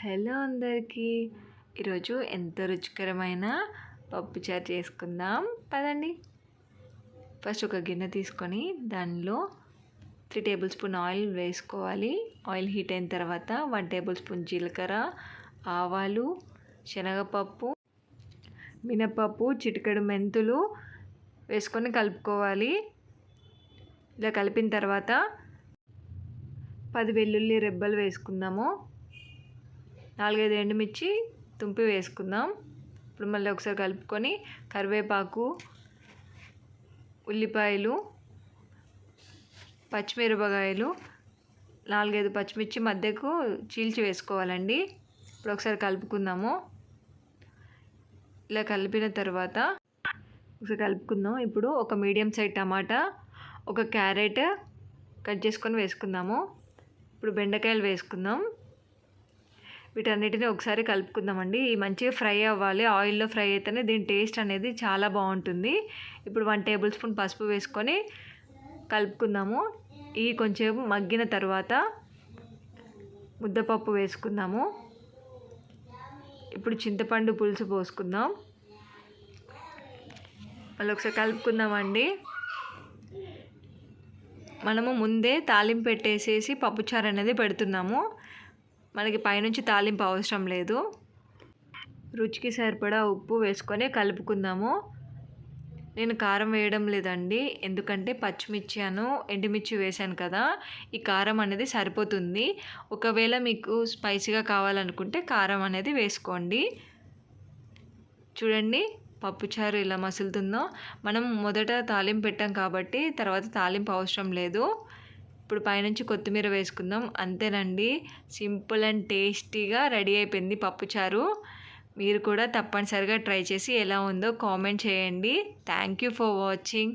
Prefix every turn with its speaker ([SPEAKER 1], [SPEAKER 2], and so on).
[SPEAKER 1] Hello అందరికీ. ఈరోజు ఎంతో రుచికరమైన పప్పుచారు చేసుకుందాం. పదండి. ఫస్ట్ ఒక గిన్నె తీసుకొని దానిలో త్రీ టేబుల్ స్పూన్ ఆయిల్ వేసుకోవాలి. ఆయిల్ హీట్ అయిన తర్వాత వన్ టేబుల్ స్పూన్ జీలకర్ర ఆవాలు శనగపప్పు మినపప్పు చిటికెడు మెంతులు వేసుకొని కలుపుకోవాలి. ఇలా కలిపిన తర్వాత పది వెల్లుల్లి రెబ్బలు వేసుకుందాము. నాలుగైదు ఎండుమిర్చి తుంపి వేసుకుందాం. ఇప్పుడు మళ్ళీ ఒకసారి కలుపుకొని కరివేపాకు ఉల్లిపాయలు పచ్చిమిరపకాయలు నాలుగైదు పచ్చిమిర్చి మధ్యకు చీల్చి వేసుకోవాలండి. ఇప్పుడు ఒకసారి కలుపుకుందాము. ఇలా కలిపిన తర్వాత ఒకసారి కలుపుకుందాం. ఇప్పుడు ఒక మీడియం సైజ్ టమాటా ఒక క్యారెట్ కట్ చేసుకొని వేసుకుందాము. ఇప్పుడు బెండకాయలు వేసుకుందాం. వీటన్నిటిని ఒకసారి కలుపుకుందామండి. ఈ మంచిగా ఫ్రై అవ్వాలి. ఆయిల్లో ఫ్రై అయితేనే దీని టేస్ట్ అనేది చాలా బాగుంటుంది. ఇప్పుడు వన్ టేబుల్ స్పూన్ పసుపు వేసుకొని కలుపుకుందాము. ఈ కొంచెం మగ్గిన తర్వాత ముద్దపప్పు వేసుకుందాము. ఇప్పుడు చింతపండు పులుసు పోసుకుందాం. మళ్ళీ ఒకసారి కలుపుకుందామండి. మనము ముందే తాలింపు పెట్టేసేసి పప్పుచారు అనేది పెడుతున్నాము. మనకి పైనుంచి తాలింపు అవసరం లేదు. రుచికి సరిపడా ఉప్పు వేసుకొని కలుపుకుందాము. నేను కారం వేయడం లేదండి. ఎందుకంటే పచ్చిమిర్చి అను ఎండుమిర్చి వేశాను కదా. ఈ కారం అనేది సరిపోతుంది. ఒకవేళ మీకు స్పైసీగా కావాలనుకుంటే కారం అనేది వేసుకోండి. చూడండి పప్పుచారు ఇలా మసులుతుందో. మనం మొదట తాలింపు పెట్టాం కాబట్టి తర్వాత తాలింపు అవసరం లేదు. ఇప్పుడు పైనుంచి కొత్తిమీర వేసుకుందాం. అంతేనండి. సింపుల్ అండ్ టేస్టీగా రెడీ అయిపోయింది పప్పుచారు మీరు కూడా తప్పనిసరిగా ట్రై చేసి ఎలా ఉందో కామెంట్ చేయండి. Thank you for watching.